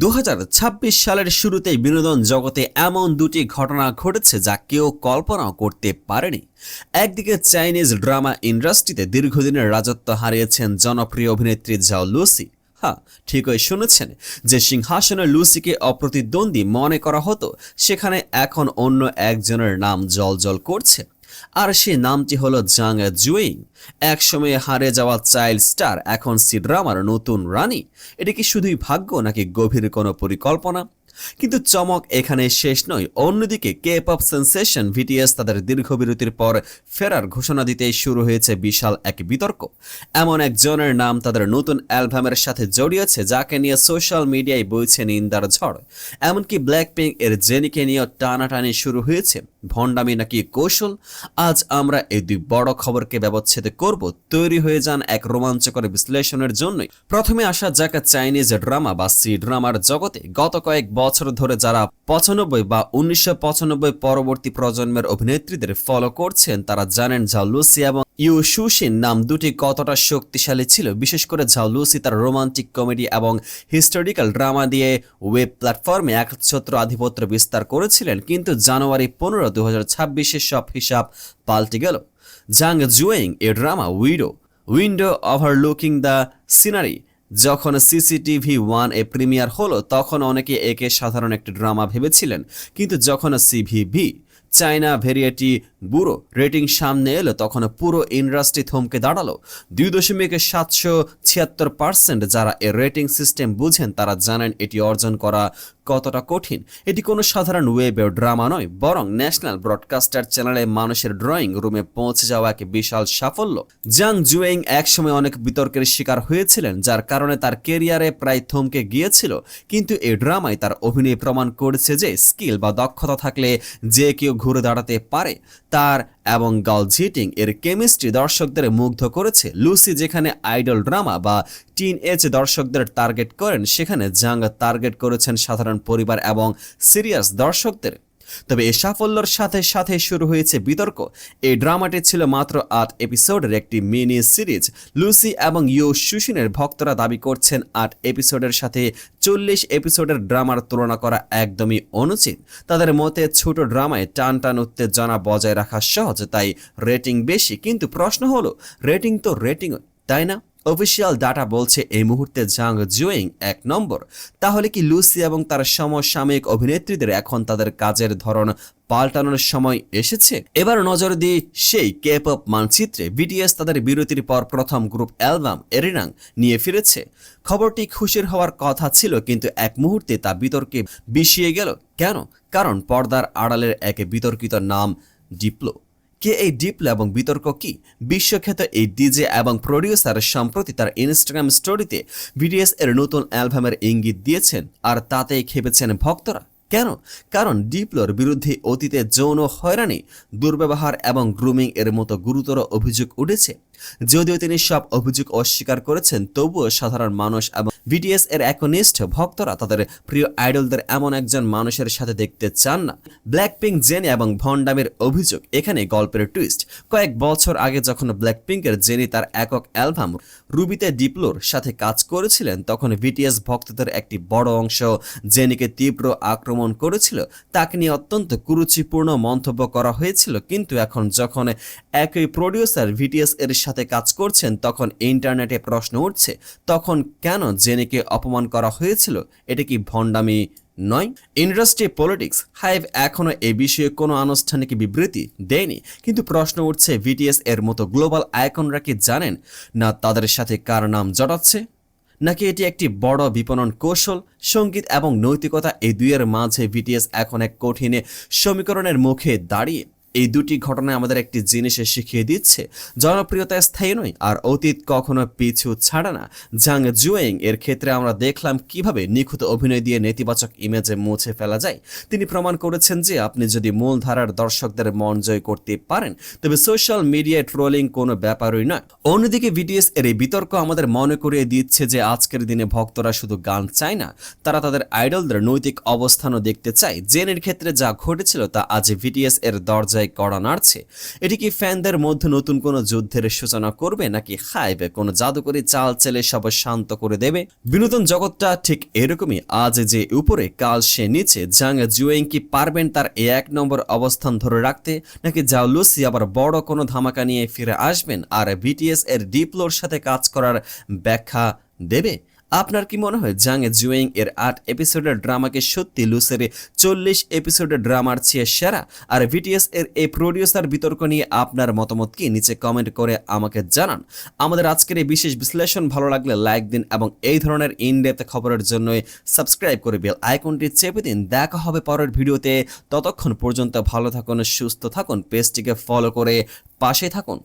দু হাজার ছাব্বিশ সালের শুরুতেই বিনোদন জগতে এমন দুটি ঘটনা ঘটেছে যা কেউ কল্পনাও করতে পারেনি। একদিকে চাইনিজ ড্রামা ইন্ডাস্ট্রিতে দীর্ঘদিনের রাজত্ব হারিয়েছেন জনপ্রিয় অভিনেত্রী জাও লুসি। হ্যাঁ ঠিকই শুনেছেন যে সিংহাসনে লুসিকে অপ্রতিদ্বন্দ্বী মনে করা হতো, সেখানে এখন অন্য একজনের নাম জলজল করছে। আর সে নামটি হলো জাং জুইং। একসময়ে হারে যাওয়া চাইল্ড স্টার, এখন সিড্রামার নতুন রানী। এটা কি শুধুই ভাগ্য নাকি গভীর কোনো পরিকল্পনা? কিন্তু চমক এখানে শেষ নয়, অন্যদিকে কে পপ সেন্সেশন ভিটিএস তাদের দীর্ঘ বিরতির পর ফেরার ঘোষণা দিতে শুরু হয়েছে বিশাল এক বিতর্ক। এমন একজনের নাম তাদের নতুন অ্যালবামের সাথে জড়িয়েছে, যাকে নিয়ে সোশ্যাল মিডিয়ায় বইছে নিন্দার ঝড়। এমনকি ব্ল্যাক পিঙ্ক এর জেনিকে নিয়েও টানাটানি শুরু হয়েছে। ভণ্ডামি নাকি কৌশল? আজ আমরা এই দুই বড় খবরকে ব্যবচ্ছেদ করব। তৈরি হয়ে যান এক রোমাঞ্চকর বিশ্লেষণের জন্যই। প্রথমে আসা যাক চাইনিজ ড্রামা বা সি ড্রামার জগতে গত কয়েক বছর ধরে যারা পঁচানব্বই বা উনিশশো পঁচানব্বই পরবর্তী প্রজন্মের অভিনেত্রীদের ফলো করছেন, তারা জানেন ঝাও লুসি এবং ইউ সুশিন নাম দুটি কতটা শক্তিশালী ছিল। বিশেষ করে ঝাও লুসি তার রোমান্টিক কমেডি এবং হিস্টোরিক্যাল ড্রামা দিয়ে ওয়েব প্ল্যাটফর্মে একছত্র আধিপত্য বিস্তার করেছিলেন। কিন্তু জানুয়ারি পনেরো দু হাজার সব হিসাব পাল্টে গেল। জাং জুয়েং এ drama widow, window overlooking the scenery. যখন সিসিটিভি ওয়ান এ প্রিমিয়ার হলো, তখন অনেকে একে সাধারণ একটি ড্রামা ভেবেছিলেন, কিন্তু যখন সিভিভি চায়না ভেরিয়েটি বুড়ো রেটিং সামনে এলো তখন পুরো ইন্ডাস্ট্রি থমকে দাঁড়াল। দুই দশমিক সাতশো ছিয়াত্তর পার্সেন্ট যারা এর রেটিং সিস্টেম বুঝেন, তারা জানেন এটি অর্জন করা কতটা কঠিন। এটি কোনো সাধারণ ওয়েব ড্রামা নয়, বরং ন্যাশনাল ব্রডকাস্টার চ্যানেলে মানুষের ড্রয়িং রুমে পৌঁছে যাওয়া এক বিশাল সাফল্য। জাং জুয়েং একসময় অনেক বিতর্কের শিকার হয়েছিলেন, যার কারণে তার কেরিয়ারে প্রায় থমকে গিয়েছিল। কিন্তু এই ড্রামায় তার অভিনয় প্রমাণ করেছে যে স্কিল বা দক্ষতা থাকলে যে কেউ ঘুরে দাঁড়াতে পারে। তার এবং গার্ল জিটিং এর কেমিস্ট্রি দর্শকদের মুগ্ধ করেছে লুসি, যেখানে আইডল ড্রামা বা টিন এজ দর্শকদের টার্গেট করেন, সেখানে জাঙ্গা টার্গেট করেছেন সাধারণ পরিবার এবং সিরিয়াস দর্শকদের। তবে এ সাফল্যের সাথে সাথে শুরু হয়েছে বিতর্ক। এই ড্রামাটি ছিল মাত্র আট এপিসোডের একটি মিনি সিরিজ। লুসি এবং ইউ সুশিনের ভক্তরা দাবি করছেন, আট এপিসোডের সাথে চল্লিশ এপিসোডের ড্রামার তুলনা করা একদমই অনুচিত। তাদের মতে, ছোট ড্রামায় টান টান উত্তেজনা বজায় রাখা সহজ, তাই রেটিং বেশি। কিন্তু প্রশ্ন হলো, রেটিং তো রেটিং তাই না? অফিসিয়াল ডাটা বলছে এই মুহূর্তে জাং জুইং এক নম্বর। তাহলে কি লুসি এবং তার সমসাময়িক অভিনেত্রীদের এখন তাদের কাজের ধরন পাল্টানোর সময় এসেছে? এবার নজর দিয়ে সেই কে পপ মানচিত্রে বিটিএস তাদের বিরতির পর প্রথম গ্রুপ অ্যালবাম এরিনাং নিয়ে ফিরেছে। খবরটি খুশির হওয়ার কথা ছিল, কিন্তু এক মুহূর্তে তা বিতর্কে বিষিয়ে গেল। কেন? কারণ পর্দার আড়ালের এক বিতর্কিত নাম ডিপ্লো কে এই ডিপ্লো এবং বিতর্ক কি? বিশ্বখ্যাত এই ডিজে এবং প্রডিউসার সম্প্রতি তার ইনস্টাগ্রাম স্টোরিতে ভিডিএস এর নতুন অ্যালবামের ইঙ্গিত দিয়েছেন, আর তাতেই খেপেছেন ভক্তরা। কেন? কারণ ডিপ্লোর বিরুদ্ধে অতীতে যৌন হয়রানি, দুর্ব্যবহার এবং গ্রুমিং এর মতো গুরুতর অভিযোগ উঠেছে। যদিও তিনি সব অভিযোগ অস্বীকার করেছেন, তবুও সাধারণ মানুষ এবং বিটিএস এর একনিষ্ঠ ভক্তরা তাদের প্রিয় আইডলদের এমন একজন মানুষের সাথে দেখতে চান না। ব্ল্যাক পিঙ্ক জেনি এবং ভন্ডামের অভিযোগ এখানে গল্পের টুইস্ট। কয়েক বছর আগে যখন ব্ল্যাক পিঙ্কের জেনি তার একক অ্যালবাম রুবিতে ডিপ্লোর সাথে কাজ করেছিলেন, তখন বিটিএস ভক্তদের একটি বড় অংশ জেনিকে তীব্র আক্রমণ করেছিল। তাকে নিয়ে অত্যন্ত কুরুচিপূর্ণ মন্তব্য করা হয়েছিল, কিন্তু এখন যখন একই প্রডিউসার ভিটিএস এর সাথে কাজ করছেন, তখন ইন্টারনেটে প্রশ্ন উঠছে, তখন কেন জেনিকে অপমান করা হয়েছিল? এটা কি ভণ্ডামি নয়? ইন্ডাস্ট্রি পলিটিক্স হাইভ এখনও এ বিষয়ে কোনো আনুষ্ঠানিক বিবৃতি দেয়নি। কিন্তু প্রশ্ন উঠছে, ভিটিএস এর মতো গ্লোবাল আইকনরা কি জানেন না তাদের সাথে কার নাম জড়াচ্ছে? নাকি এটি একটি বড় বিপণন কৌশল? সংগীত এবং নৈতিকতা এই দুইয়ের মাঝে ভিটিএস এখন এক কঠিনে সমীকরণের মুখে দাঁড়িয়ে এই দুটি ঘটনা আমাদের একটি জিনিসে শিখিয়ে দিচ্ছে। জনপ্রিয়তা স্থায়ী নয়, আর অতীত কখনো পিছু ছাড়ে না। জাং জুয়েং এর ক্ষেত্রে আমরা দেখলাম কীভাবে নিখুঁত অভিনয় দিয়ে নেতিবাচক ইমেজে মুছে ফেলা যায়। তিনি প্রমাণ করেছেন যে আপনি যদি মূলধারার দর্শকদের মন জয় করতে পারেন, তবে সোশ্যাল মিডিয়ায় ট্রোলিং কোনো ব্যাপারই নয়। অন্যদিকে ভিডিএস এর এই বিতর্ক আমাদের মনে করিয়ে দিচ্ছে যে আজকের দিনে ভক্তরা শুধু গান চায় না, তারা তাদের আইডলদের নৈতিক অবস্থানও দেখতে চায়। জেনের ক্ষেত্রে যা ঘটেছিল তা আজ ভিডিএস এর দরজায় মাত্রায় কড়া নাড়ছে এটি কি ফ্যানদের মধ্যে নতুন কোনো যুদ্ধের সূচনা করবে, নাকি হাইবে কোনো জাদুকরি চাল চেলে সব শান্ত করে দেবে? বিনোদন জগৎটা ঠিক এরকমই, আজ যে উপরে, কাল সে নিচে, জাং জুয়েং কি পারবেন তার এক নম্বর অবস্থান ধরে রাখতে, নাকি জাও লুসি আবার বড় কোনো ধামাকা নিয়ে ফিরে আসবেন, আর বিটিএস এর ডিপ্লোর সাথে কাজ করার ব্যাখ্যা দেবে? আপনার কি মনে হয় জাং জুয়েং এর আট এপিসোডের ড্রামাকে সত্যি লুসের চল্লিশ এপিসোডের ড্রামার চেয়ে সেরা? আর ভিটিএস এর এই প্রডিউসার বিতর্ক নিয়ে আপনার মতামত কি? নিচে কমেন্ট করে আমাকে জানান। আমাদের আজকের এই বিশেষ বিশ্লেষণ ভালো লাগলে লাইক দিন এবং এই ধরনের ইনডেপথ খবরের জন্য সাবস্ক্রাইব করে বেল আইকনটি চেপে দিন। দেখা হবে পরের ভিডিওতে। ততক্ষণ পর্যন্ত ভালো থাকুন, সুস্থ থাকুন পেজটিকে ফলো করে পাশে থাকুন।